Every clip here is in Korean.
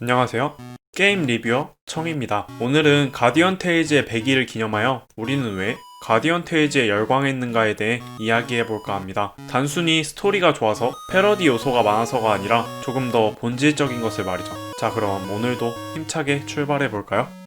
안녕하세요. 게임 리뷰어 청입니다. 오늘은 가디언 테이즈의 100일을 기념하여 우리는 왜 가디언 테이즈에 열광했는가에 대해 이야기해볼까 합니다. 단순히 스토리가 좋아서 패러디 요소가 많아서가 아니라 조금 더 본질적인 것을 말이죠. 자, 그럼 오늘도 힘차게 출발해볼까요?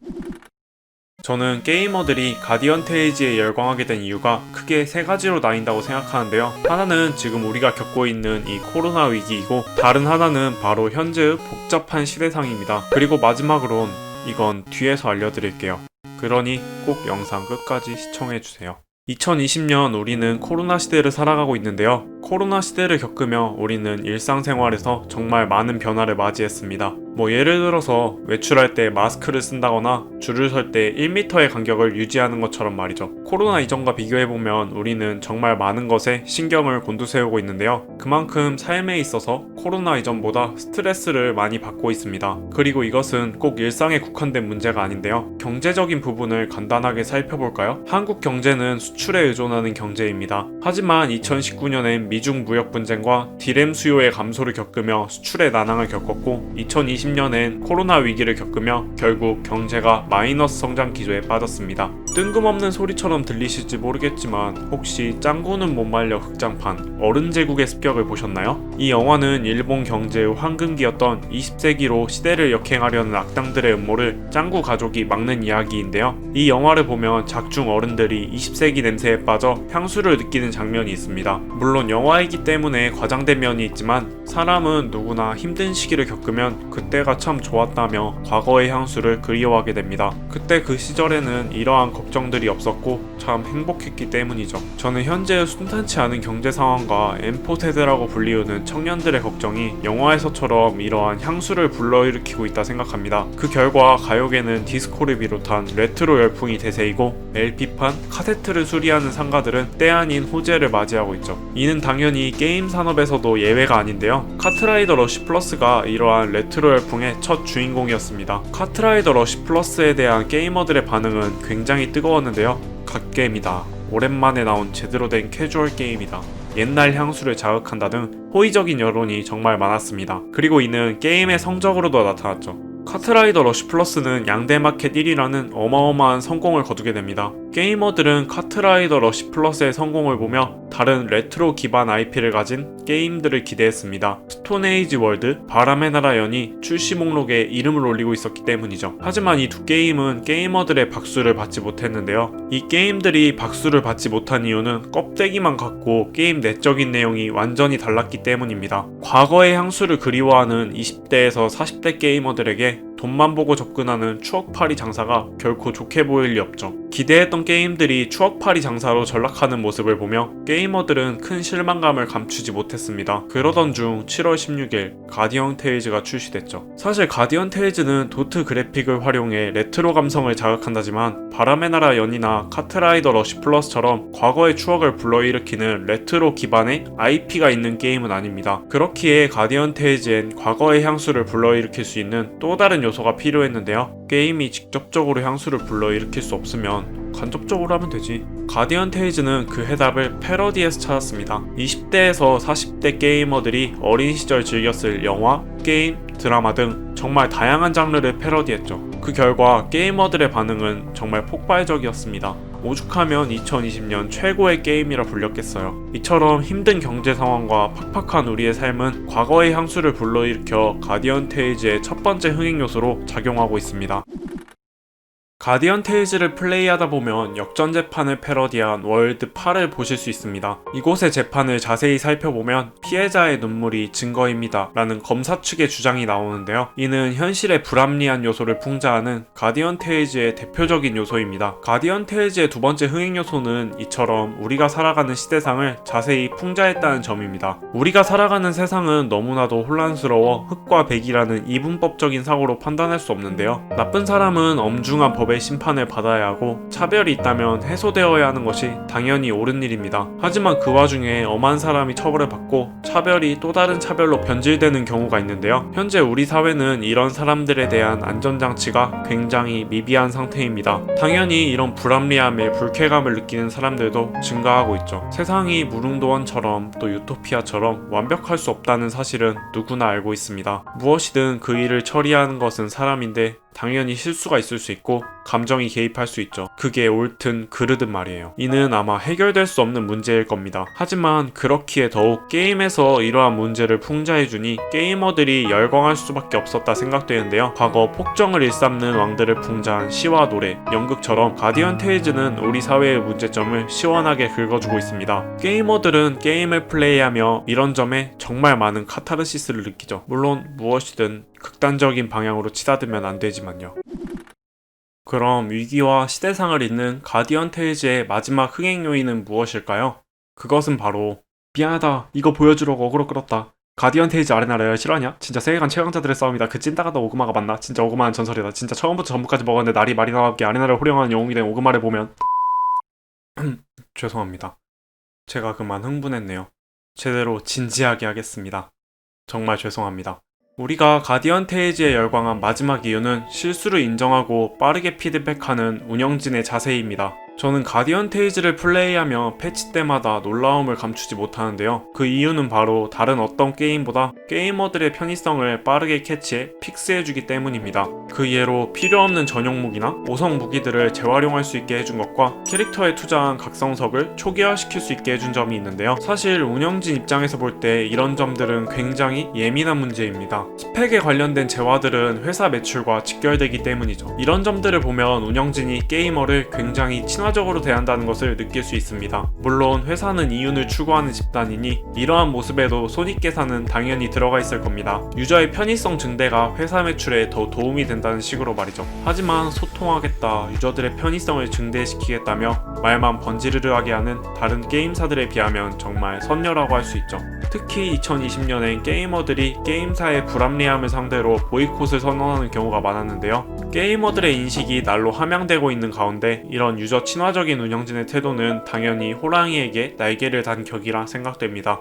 저는 게이머들이 가디언 테이지에 열광하게 된 이유가 크게 세 가지로 나뉜다고 생각하는데요. 하나는 지금 우리가 겪고 있는 이 코로나 위기이고, 다른 하나는 바로 현재의 복잡한 시대상입니다. 그리고 마지막으론 이건 뒤에서 알려드릴게요. 그러니 꼭 영상 끝까지 시청해주세요. 2020년 우리는 코로나 시대를 살아가고 있는데요. 코로나 시대를 겪으며 우리는 일상생활에서 정말 많은 변화를 맞이했습니다. 뭐 예를 들어서 외출할 때 마스크를 쓴다거나 줄을 설 때 1m의 간격을 유지하는 것처럼 말이죠. 코로나 이전과 비교해보면 우리는 정말 많은 것에 신경을 곤두세우고 있는데요. 그만큼 삶에 있어서 코로나 이전보다 스트레스를 많이 받고 있습니다. 그리고 이것은 꼭 일상에 국한된 문제가 아닌데요. 경제적인 부분을 간단하게 살펴볼까요? 한국 경제는 수출에 의존하는 경제입니다. 하지만 2019년엔 미중 무역 분쟁과 디램 수요의 감소를 겪으며 수출의 난항을 겪었고 2020 년엔 코로나 위기를 겪으며 결국 경제가 마이너스 성장 기조에 빠졌습니다. 뜬금없는 소리처럼 들리실지 모르겠지만 혹시 짱구는 못 말려 극장판 어른 제국의 습격을 보셨나요? 이 영화는 일본 경제의 황금기였던 20세기로 시대를 역행하려는 악당들의 음모를 짱구 가족이 막는 이야기인데요. 이 영화를 보면 작중 어른들이 20세기 냄새에 빠져 향수를 느끼는 장면이 있습니다. 물론 영화이기 때문에 과장된 면이 있지만 사람은 누구나 힘든 시기를 겪으면 그때가 참 좋았다며 과거의 향수를 그리워하게 됩니다. 그때 그 시절에는 이러한 걱정들이 없었고 참 행복했기 때문이죠. 저는 현재 순탄치 않은 경제 상황과 엠포 세대라고 불리우는 청년들의 걱정이 영화에서처럼 이러한 향수를 불러일으키고 있다 생각합니다. 그 결과 가요계는 디스코를 비롯한 레트로 열풍이 대세이고 LP판, 카세트를 수리하는 상가들은 때 아닌 호재를 맞이하고 있죠. 이는 당연히 게임 산업에서도 예외가 아닌데요. 카트라이더 러시 플러스가 이러한 레트로 열풍의 첫 주인공이었습니다. 카트라이더 러시 플러스에 대한 게이머들의 반응은 굉장히 뜨거웠는데요. 갓게임이다. 오랜만에 나온 제대로 된 캐주얼 게임이다. 옛날 향수를 자극한다 등 호의적인 여론이 정말 많았습니다. 그리고 이는 게임의 성적으로도 나타났죠. 카트라이더 러시 플러스는 양대 마켓 1위라는 어마어마한 성공을 거두게 됩니다. 게이머들은 카트라이더 러시 플러스의 성공을 보며 다른 레트로 기반 IP를 가진 게임들을 기대했습니다. 스톤에이지 월드, 바람의 나라 연이 출시 목록에 이름을 올리고 있었기 때문이죠. 하지만 이 두 게임은 게이머들의 박수를 받지 못했는데요. 이 게임들이 박수를 받지 못한 이유는 껍데기만 갖고 게임 내적인 내용이 완전히 달랐기 때문입니다. 과거의 향수를 그리워하는 20대에서 40대 게이머들에게 돈만 보고 접근하는 추억팔이 장사가 결코 좋게 보일 리 없죠. 기대했던 게임들이 추억팔이 장사로 전락하는 모습을 보며 게이머들은 큰 실망감을 감추지 못했습니다. 그러던 중 7월 16일 가디언 테이즈가 출시됐죠. 사실 가디언 테이즈는 도트 그래픽을 활용해 레트로 감성을 자극한다지만 바람의 나라 연이나 카트라이더 러시 플러스처럼 과거의 추억을 불러일으키는 레트로 기반의 IP가 있는 게임은 아닙니다. 그렇기에 가디언 테이즈엔 과거의 향수를 불러일으킬 수 있는 또 다른 요소가 필요했는데요. 게임이 직접적으로 향수를 불러일으킬 수 없으면 간접적으로 하면 되지. 가디언 테이즈는 그 해답을 패러디에서 찾았습니다. 20대에서 40대 게이머들이 어린 시절 즐겼을 영화, 게임, 드라마 등 정말 다양한 장르를 패러디했죠. 그 결과 게이머들의 반응은 정말 폭발적이었습니다. 오죽하면 2020년 최고의 게임이라 불렸겠어요. 이처럼 힘든 경제 상황과 팍팍한 우리의 삶은 과거의 향수를 불러일으켜 가디언 테이즈의 첫 번째 흥행 요소로 작용하고 있습니다. 가디언 테이즈를 플레이하다 보면 역전 재판을 패러디한 월드 8을 보실 수 있습니다. 이곳의 재판을 자세히 살펴보면 피해자의 눈물이 증거입니다. 라는 검사 측의 주장이 나오는데요. 이는 현실의 불합리한 요소를 풍자하는 가디언 테이즈의 대표적인 요소입니다. 가디언 테이즈의 두 번째 흥행 요소는 이처럼 우리가 살아가는 시대상을 자세히 풍자했다는 점입니다. 우리가 살아가는 세상은 너무나도 혼란스러워 흑과 백이라는 이분법적인 사고로 판단할 수 없는데요. 나쁜 사람은 엄중한 법에 법의 심판을 받아야 하고 차별이 있다면 해소되어야 하는 것이 당연히 옳은 일입니다. 하지만 그 와중에 엄한 사람이 처벌을 받고 차별이 또 다른 차별로 변질되는 경우가 있는데요. 현재 우리 사회는 이런 사람들에 대한 안전장치가 굉장히 미비한 상태입니다. 당연히 이런 불합리함에 불쾌감을 느끼는 사람들도 증가하고 있죠. 세상이 무릉도원처럼 또 유토피아처럼 완벽할 수 없다는 사실은 누구나 알고 있습니다. 무엇이든 그 일을 처리하는 것은 사람인데 당연히 실수가 있을 수 있고 감정이 개입할 수 있죠. 그게 옳든 그르든 말이에요. 이는 아마 해결될 수 없는 문제일 겁니다. 하지만 그렇기에 더욱 게임에서 이러한 문제를 풍자해주니 게이머들이 열광할 수밖에 없었다 생각되는데요. 과거 폭정을 일삼는 왕들을 풍자한 시와 노래, 연극처럼 가디언 테이즈는 우리 사회의 문제점을 시원하게 긁어주고 있습니다. 게이머들은 게임을 플레이하며 이런 점에 정말 많은 카타르시스를 느끼죠. 물론 무엇이든 극단적인 방향으로 치닫으면 안 되지만요. 그럼 위기와 시대상을 잇는 가디언 테이즈의 마지막 흥행 요인은 무엇일까요? 그것은 바로 미안하다 이거 보여주려고 어그로 끌었다 가디언 테이즈 아레나를 싫어하냐? 진짜 세계관 최강자들의 싸움이다 그 찐따가다 오그마가 맞나? 진짜 오그마한 전설이다 진짜 처음부터 전부까지 먹었는데 날이 마리나와 함께 아레나를 호령하는 영웅이 된 오그마를 보면 죄송합니다 제가 그만 흥분했네요 제대로 진지하게 하겠습니다 정말 죄송합니다 우리가 가디언 테이즈에 열광한 마지막 이유는 실수를 인정하고 빠르게 피드백하는 운영진의 자세입니다. 저는 가디언 테이즈를 플레이하며 패치 때마다 놀라움을 감추지 못하는데요. 그 이유는 바로 다른 어떤 게임보다 게이머들의 편의성을 빠르게 캐치해 픽스해주기 때문입니다. 그 예로 필요 없는 전용 무기나 5성 무기들을 재활용할 수 있게 해준 것과 캐릭터에 투자한 각성석을 초기화시킬 수 있게 해준 점이 있는데요. 사실 운영진 입장에서 볼 때 이런 점들은 굉장히 예민한 문제입니다. 스펙에 관련된 재화들은 회사 매출과 직결되기 때문이죠. 이런 점들을 보면 운영진이 게이머를 굉장히 친화 적으로 대한다는 것을 느낄 수 있습니다. 물론 회사는 이윤을 추구하는 집단이니 이러한 모습에도 손익계산은 당연히 들어가 있을 겁니다. 유저의 편의성 증대가 회사 매출에 더 도움이 된다는 식으로 말이죠. 하지만 소통하겠다, 유저들의 편의성을 증대시키겠다며 말만 번지르르하게 하는 다른 게임사들에 비하면 정말 선녀라고 할 수 있죠. 특히 2020년엔 게이머들이 게임사의 불합리함을 상대로 보이콧을 선언하는 경우가 많았는데요. 게이머들의 인식이 날로 함양되고 있는 가운데 이런 유저 친화적인 운영진의 태도는 당연히 호랑이에게 날개를 단 격이라 생각됩니다.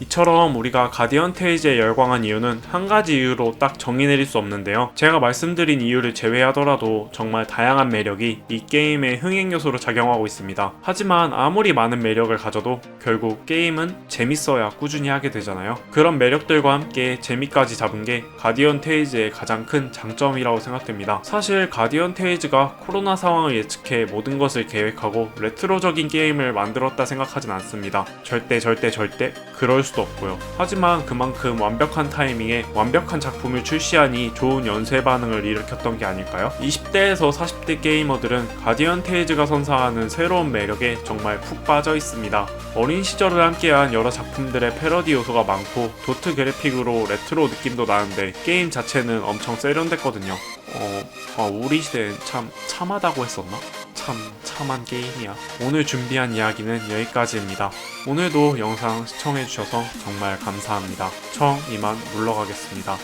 이처럼 우리가 가디언 테이즈에 열광한 이유는 한 가지 이유로 딱 정의 내릴 수 없는데요. 제가 말씀드린 이유를 제외하더라도 정말 다양한 매력이 이 게임의 흥행 요소로 작용하고 있습니다. 하지만 아무리 많은 매력을 가져도 결국 게임은 재밌어야 꾸준히 하게 되잖아요. 그런 매력들과 함께 재미까지 잡은 게 가디언 테이즈의 가장 큰 장점이라고 생각됩니다. 사실 가디언 테이즈가 코로나 상황을 예측해 모든 것을 계획하고 레트로적인 게임을 만들었다 생각하진 않습니다. 절대 절대 절대 그럴 수도 없고요. 하지만 그만큼 완벽한 타이밍에 완벽한 작품을 출시하니 좋은 연쇄 반응을 일으켰던 게 아닐까요? 20대에서 40대 게이머들은 가디언 테이즈가 선사하는 새로운 매력에 정말 푹 빠져 있습니다. 어린 시절을 함께한 여러 작품들의 패러디 요소가 많고 도트 그래픽으로 레트로 느낌도 나는데 게임 자체는 엄청 세련됐거든요. 어, 아, 우리 시대엔 참 참하다고 했었나? 참 참한 게임이야. 오늘 준비한 이야기는 여기까지입니다. 오늘도 영상 시청해주셔서 정말 감사합니다. 청 이만 물러가겠습니다.